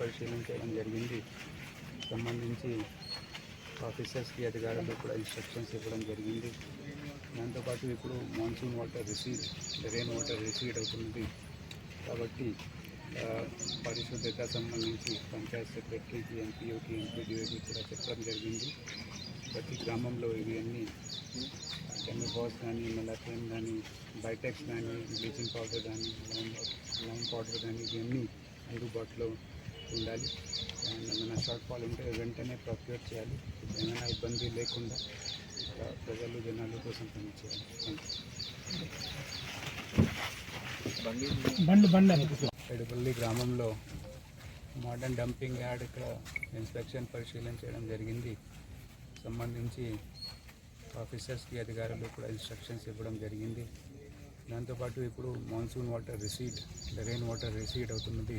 పరిశీలన చేయడం జరిగింది. సంబంధించి ఆఫీసర్స్కి అధికారులకు కూడా ఇన్స్ట్రక్షన్స్ ఇవ్వడం జరిగింది. దాంతోపాటు ఇప్పుడు monsoon water recede rain water recede అవుతున్నది కాబట్టి పరిశుభ్రత సంబంధించి పంచాయత్ సెక్రటరీకి ఎంపీఓకి ఎంపీడీఓకి కూడా చెప్పడం జరిగింది. ప్రతి గ్రామంలో ఇవి అన్నీ బాస్ కానీ మెలాథిన్ కానీ బైటెక్స్ కానీ బ్లీచింగ్ పౌడర్ కానీ లైమ్ లైమ్ పౌడర్ కానీ ఇవన్నీ అందుబాటులో ఉండాలి. అండ్ ఏమైనా షార్ట్ ఫాల్ ఉంటే వెంటనే ప్రొక్యూర్ చేయాలి. ఏమైనా ఇబ్బంది లేకుండా ప్రజలు జనాల కోసం పనిచేయాలి బండి బండి ఎడుపల్లి గ్రామంలో మోడర్న్ డంపింగ్ యార్డ్ ఇక్కడ ఇన్స్పెక్షన్ పరిశీలన చేయడం జరిగింది. సంబంధించి ఆఫీసర్స్కి అధికారులకు కూడా ఇన్స్ట్రక్షన్స్ ఇవ్వడం జరిగింది. దాంతోపాటు ఇప్పుడు monsoon water recede rain water recede అవుతున్నది.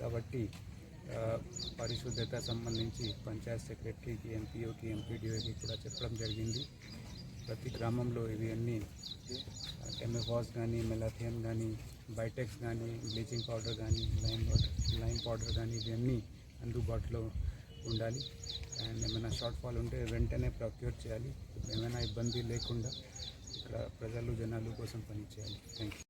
కాబట్టి పరిశుద్ధత సంబంధించి పంచాయత్ సెక్రటరీకి ఎంపీఓకి ఎంపీడీఓకి కూడా చెప్పడం జరిగింది. ప్రతి గ్రామంలో ఇవి అన్నీ కెమికాల్స్ కానీ మెలాథియన్ కానీ బైటెక్స్ కానీ బ్లీచింగ్ పౌడర్ కానీ లైమ్ పౌడర్ లైమ్ పౌడర్ కానీ ఇవన్నీ అందుబాటులో ఉండాలి. అండ్ ఏమైనా షార్ట్ ఫాల్ ఉంటే వెంటనే ప్రొక్యూర్ చేయాలి. ఏమైనా ఇబ్బంది లేకుండా ఇక్కడ ప్రజలు జనాలు కోసం పనిచేయాలి. Thank you